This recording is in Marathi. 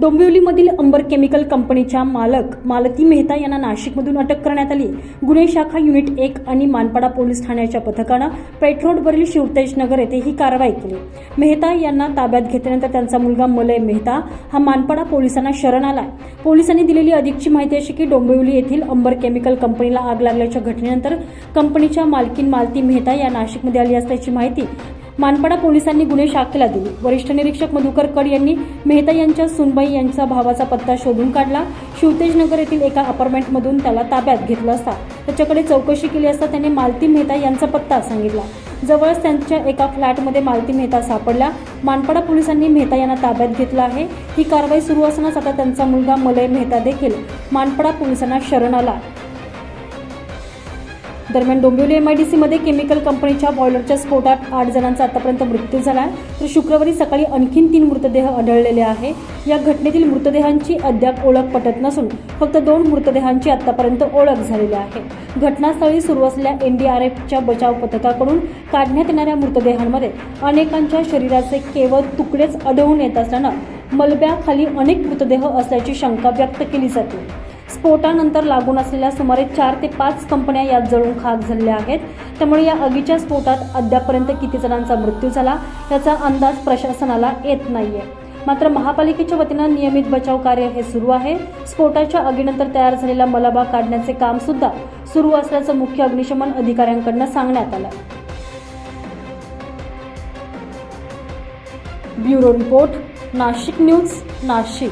डोंबिवलीमधील अंबर केमिकल कंपनीच्या मालक मालती मेहता यांना नाशिकमधून अटक करण्यात आली. गुन्हे शाखा युनिट एक आणि मानपाडा पोलीस ठाण्याच्या पथकानं पेट्रोडवरील शिवतेज नगर येथे ही कारवाई केली. मेहता यांना ताब्यात घेतल्यानंतर त्यांचा मुलगा मलय मेहता हा मानपाडा पोलिसांना शरण आलाय. पोलिसांनी दिलेली अधिकची माहिती अशी की डोंबिवली येथील अंबर केमिकल कंपनीला आग लागल्याच्या घटनेनंतर कंपनीच्या मालकीन मालती मेहता या नाशिकमध्ये आली असल्याची माहिती मानपाडा पोलिसांनी गुन्हे शाखेला दिली. वरिष्ठ निरीक्षक मधुकर कड यांनी मेहता यांच्या सुनबाई यांचा भावाचा पत्ता शोधून काढला. शिवतेजनगर येथील एका अपार्टमेंटमधून त्याला ताब्यात घेतलं असता. त्याच्याकडे चौकशी केली असता त्याने मालती मेहता यांचा पत्ता सांगितला. जवळच त्यांच्या एका फ्लॅटमध्ये मालती मेहता सापडला मानपाडा पोलिसांनी मेहता यांना ताब्यात घेतलं आहे. ही कारवाई सुरू असतानाच आता त्यांचा मुलगा मलय मेहता देखील मानपाडा पोलिसांना शरण आला. दरम्यान डोंबिवली डी सीमध्ये केमिकल कंपनीच्या बॉयलरच्या स्फोटात आठ जणांचा आतापर्यंत मृत्यू झाला तर शुक्रवारी सकाळी आणखीन तीन मृतदेह आढळलेले आहे. या घटनेतील मृतदेहांची अद्याप ओळख पटत नसून फक्त दोन मृतदेहांची आतापर्यंत ओळख झालेली आहे. घटनास्थळी सुरू असलेल्या एनडीआरएफच्या बचाव पथकाकडून काढण्यात येणाऱ्या मृतदेहांमध्ये अनेकांच्या शरीराचे केवळ तुकडेच आढळून येत असल्यानं मलब्याखाली अनेक मृतदेह असल्याची शंका व्यक्त केली जाते. स्फोटानंतर लागून असलेल्या सुमारे चार ते पाच कंपन्या यात जळून खाक झालेल्या आहेत. त्यामुळे या आगीच्या स्फोटात अद्यापर्यंत किती जणांचा मृत्यू झाला याचा अंदाज प्रशासनाला येत नाहीये. मात्र महापालिकेच्या वतीनं नियमित बचाव कार्य हे सुरू आहे. स्फोटाच्या आगीनंतर तयार झालेला मलबा काढण्याचे काम सुद्धा सुरू असल्याचं मुख्य अग्निशमन अधिकाऱ्यांकडनं सांगण्यात आलं bureau report Nashik news Nashik.